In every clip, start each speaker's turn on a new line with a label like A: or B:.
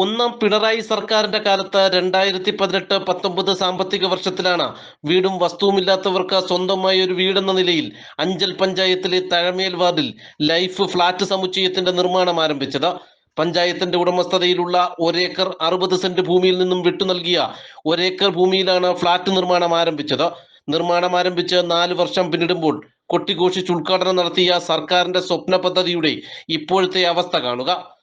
A: ഒന്നാം പിണറായി സർക്കാരിന്റെ കാലത്ത് രണ്ടായിരത്തി പതിനെട്ട് പത്തൊമ്പത് സാമ്പത്തിക വർഷത്തിലാണ് വീടും വസ്തുവുമില്ലാത്തവർക്ക് സ്വന്തമായി ഒരു വീടെന്ന നിലയിൽ അഞ്ചൽ പഞ്ചായത്തിലെ തഴമേൽ വാർഡിൽ ലൈഫ് ഫ്ളാറ്റ് സമുച്ചയത്തിന്റെ നിർമ്മാണം ആരംഭിച്ചത്. പഞ്ചായത്തിന്റെ ഉടമസ്ഥതയിലുള്ള ഒരേക്കർ അറുപത് സെന്റ് ഭൂമിയിൽ നിന്നും വിട്ടു നൽകിയ ഒരേക്കർ ഭൂമിയിലാണ് ഫ്ളാറ്റ് നിർമ്മാണം ആരംഭിച്ചത്. നിർമ്മാണം ആരംഭിച്ച് നാല് വർഷം പിന്നിടുമ്പോൾ കൊട്ടിഘോഷിച്ച് ഉദ്ഘാടനം നടത്തിയ സർക്കാരിന്റെ സ്വപ്ന പദ്ധതിയുടെ ഇപ്പോഴത്തെ അവസ്ഥ കാണുക.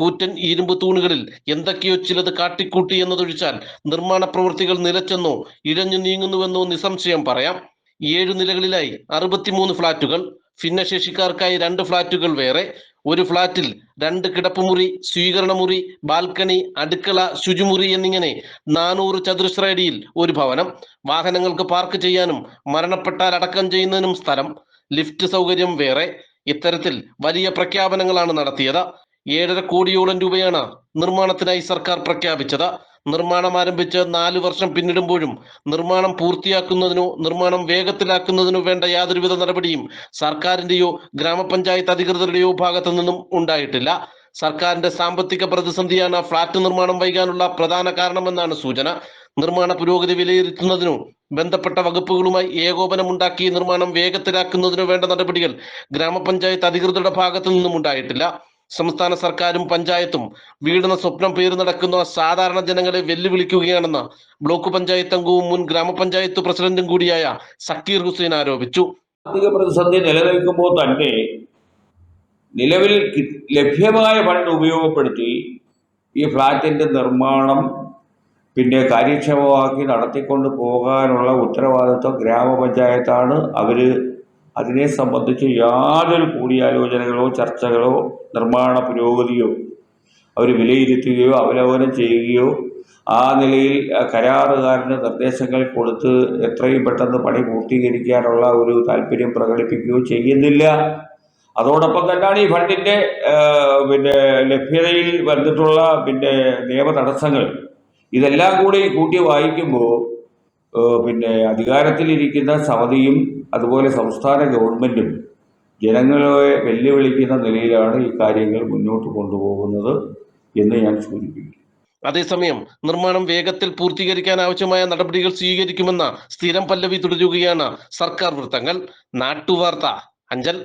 A: കൂറ്റൻ ഇരുമ്പ് തൂണുകളിൽ എന്തൊക്കെയോ ചിലത് കാട്ടിക്കൂട്ടി എന്നതൊഴിച്ചാൽ നിർമ്മാണ പ്രവൃത്തികൾ നിലച്ചെന്നോ ഇഴഞ്ഞു നീങ്ങുന്നുവെന്നോ നിസ്സംശയം പറയാം. ഏഴു നിലകളിലായി അറുപത്തിമൂന്ന് ഫ്ളാറ്റുകൾ ഭിന്നശേഷിക്കാർക്കായി രണ്ട് ഫ്ളാറ്റുകൾ വേറെ. ഒരു ഫ്ളാറ്റിൽ രണ്ട് കിടപ്പുമുറി സ്വീകരണമുറി ബാൽക്കണി അടുക്കള ശുചിമുറി എന്നിങ്ങനെ നാനൂറ് ചതുരശ്ര അടിയിൽ ഒരു ഭവനം. വാഹനങ്ങൾക്ക് പാർക്ക് ചെയ്യാനും മരണപ്പെട്ടാൽ അടക്കം ചെയ്യുന്നതിനും സ്ഥലം. ലിഫ്റ്റ് സൗകര്യം വേറെ. ഇത്തരത്തിൽ വലിയ പ്രഖ്യാപനങ്ങളാണ് നടത്തിയത്. ഏഴര കോടിയോളം രൂപയാണ് നിർമ്മാണത്തിനായി സർക്കാർ പ്രഖ്യാപിച്ചത്. നിർമ്മാണം ആരംഭിച്ച് നാല് വർഷം പിന്നിടുമ്പോഴും നിർമ്മാണം പൂർത്തിയാക്കുന്നതിനോ നിർമ്മാണം വേഗത്തിലാക്കുന്നതിനോ വേണ്ട യാതൊരുവിധ നടപടിയും സർക്കാരിന്റെയോ ഗ്രാമപഞ്ചായത്ത് അധികൃതരുടെയോ ഭാഗത്തു നിന്നും ഉണ്ടായിട്ടില്ല. സർക്കാരിന്റെ സാമ്പത്തിക പ്രതിസന്ധിയാണ് ഫ്ളാറ്റ് നിർമ്മാണം വൈകാനുള്ള പ്രധാന കാരണമെന്നാണ് സൂചന. നിർമ്മാണ പുരോഗതി വിലയിരുത്തുന്നതിനോ ബന്ധപ്പെട്ട വകുപ്പുകളുമായി ഏകോപനമുണ്ടാക്കി നിർമ്മാണം വേഗത്തിലാക്കുന്നതിനോ വേണ്ട നടപടികൾ ഗ്രാമപഞ്ചായത്ത് അധികൃതരുടെ ഭാഗത്തു നിന്നും ഉണ്ടായിട്ടില്ല. സംസ്ഥാന സർക്കാരും പഞ്ചായത്തും വീടെന്ന സ്വപ്നം പേര് നടക്കുന്ന സാധാരണ ജനങ്ങളെ വെല്ലുവിളിക്കുകയാണെന്ന് ബ്ലോക്ക് പഞ്ചായത്ത് അംഗവും മുൻ ഗ്രാമപഞ്ചായത്ത് പ്രസിഡന്റും കൂടിയായ സക്കീർ ഹുസൈൻ ആരോപിച്ചു.
B: പ്രതിസന്ധി നിലനിൽക്കുമ്പോൾ തന്നെ നിലവിൽ ലഭ്യമായ ഫണ്ട് ഉപയോഗപ്പെടുത്തി ഈ ഫ്ലാറ്റിന്റെ നിർമ്മാണം പിന്നെ കാര്യക്ഷമമാക്കി നടത്തിക്കൊണ്ട് പോകാനുള്ള ഉത്തരവാദിത്വം ഗ്രാമപഞ്ചായത്താണ്. അവർ അതിനെ സംബന്ധിച്ച് യാതൊരു കൂടിയാലോചനകളോ ചർച്ചകളോ നിർമ്മാണ പുരോഗതിയോ അവർ വിലയിരുത്തുകയോ അവലോകനം ചെയ്യുകയോ ആ നിലയിൽ കരാറുകാരന് നിർദ്ദേശങ്ങൾ കൊടുത്ത് എത്രയും പെട്ടെന്ന് പണി പൂർത്തീകരിക്കാനുള്ള ഒരു താല്പര്യം പ്രകടിപ്പിക്കുകയോ ചെയ്യുന്നില്ല. അതോടൊപ്പം തന്നെയാണ് ഈ ഫണ്ടിന്റെ പിന്നെ ലഭ്യതയിൽ വന്നിട്ടുള്ള പിന്നെ നിയമ തടസ്സങ്ങൾ ഇതെല്ലാം കൂടി കൂട്ടി വായിക്കുമ്പോൾ പിന്നെ അധികാരത്തിലിരിക്കുന്ന സമിതിയും അതുപോലെ സംസ്ഥാന ഗവൺമെന്റും ജനങ്ങളെ വെല്ലുവിളിക്കുന്ന നിലയിലാണ് ഈ കാര്യങ്ങൾ മുന്നോട്ട് കൊണ്ടുപോകുന്നത് എന്ന് ഞാൻ സൂചിപ്പിക്കുന്നു.
A: അതേസമയം നിർമ്മാണം വേഗത്തിൽ പൂർത്തീകരിക്കാൻ ആവശ്യമായ നടപടികൾ സ്വീകരിക്കുമെന്ന സ്ഥിരം പല്ലവി തുടരുകയാണ് സർക്കാർ വൃത്തങ്ങൾ. നാട്ടുവാർത്ത അഞ്ചൽ.